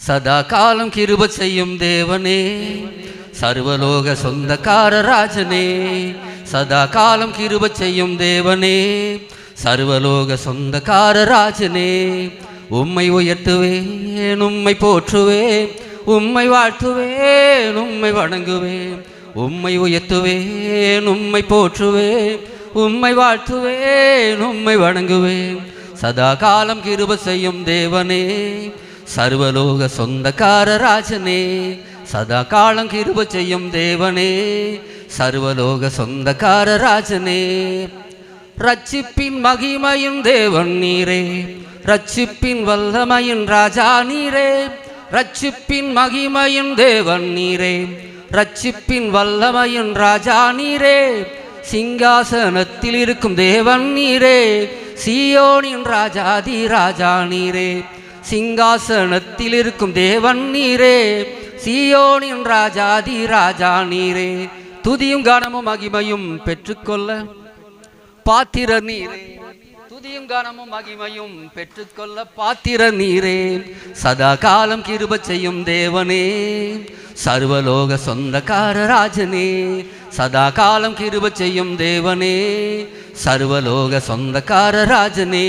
சதா காலம் கிருப செய்யும் தேவனே. சர்வலோக சொந்தக்கார ராஜனே சதா காலம் கிருப செய்யும் தேவனே. சர்வலோக சொந்தக்கார ராஜனே உம்மை உயர்த்துவேன் உம்மை போற்றுவேன் உம்மை வாழ்த்துவேன் உம்மை வணங்குவேன். உம்மை உயர்த்துவேன் உம்மை போற்றுவேன் உம்மை வாழ்த்துவேன் உம்மை வணங்குவேன். சதா காலம் கிருப செய்யும் தேவனே. சர்வலோக சொந்தக்கார ராஜனே சதா காலம் கிருப செய்யும் தேவனே சர்வலோக சொந்தக்கார ராஜனே ரட்சிப்பின் மகிமையும் தேவன் நீரே ரட்சிப்பின் வல்லமையின் ராஜா நீரே ரட்சிப்பின் மகிமையும் தேவன் நீரே ரட்சிப்பின் வல்லமையின் ராஜா நீரே. சிங்காசனத்தில் இருக்கும் தேவன் நீரே சியோனின் ராஜாதி ராஜா நீரே. சிங்காசனத்தில் இருக்கும் தேவன் நீரே சியோனின் ராஜாதி ராஜா நீரே. துதியும் கனமும் மகிமையும் பெற்றுக்கொள்ள பாத்திர நீரே. துதியும் கனமும் மகிமையும் பெற்றுக்கொள்ள பாத்திர நீரே. சதா காலம் கிருப செய்யும் தேவனே சர்வலோக சொந்தக்கார ராஜனே. சதா காலம் கிருப செய்யும் தேவனே சர்வலோக சொந்தக்கார ராஜனே.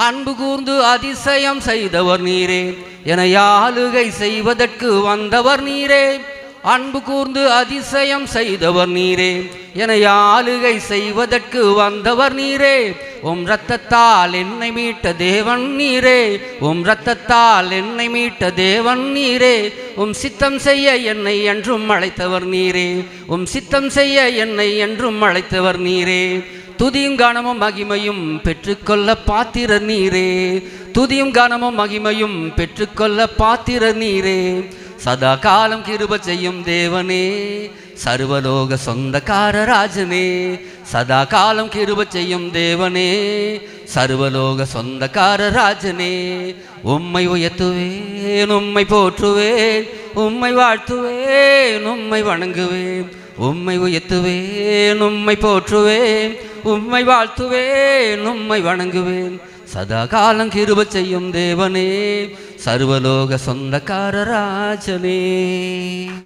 அன்பு கூர்ந்து அதிசயம் செய்தவர் நீரே. என ஆளுகை செய்வதற்கு வந்தவர் நீரே. அன்பு கூர்ந்து அதிசயம் செய்தவர் நீரே. என ஆளுகை செய்வதற்கு வந்தவர் நீரே. உம் ரத்தத்தால் என்னை மீட்ட தேவன் நீரே. உம் ரத்தத்தால் என்னை மீட்ட தேவன் நீரே. உம் சித்தம் செய்ய என்னை என்றும் அழைத்தவர் நீரே. உம் சித்தம் செய்ய என்னை என்றும் அழைத்தவர் நீரே. துதியும் கானமும் மகிமையும் பெற்றுக்கொள்ள பாத்திர நீரே. துதியும் கானமும் மகிமையும் பெற்றுக்கொள்ள பாத்திர நீரே. சதா காலம் கிருப செய்யும் தேவனே. சர்வலோக சொந்தக்கார ராஜனே. சதா காலம் கிருப செய்யும் தேவனே. சர்வலோக சொந்தக்கார ராஜனே. உம்மை உயர்த்துவேன் உம்மை போற்றுவேன் உம்மை வாழ்த்துவேன் உம்மை வணங்குவேன். உம்மை உயர்த்துவேன் உம்மை போற்றுவேன். உம்மை வாழ்த்துவேன் உம்மை வணங்குவேன். சதா காலம் கிருப செய்யும் தேவனே சர்வலோக சொந்தக்கார ராஜனே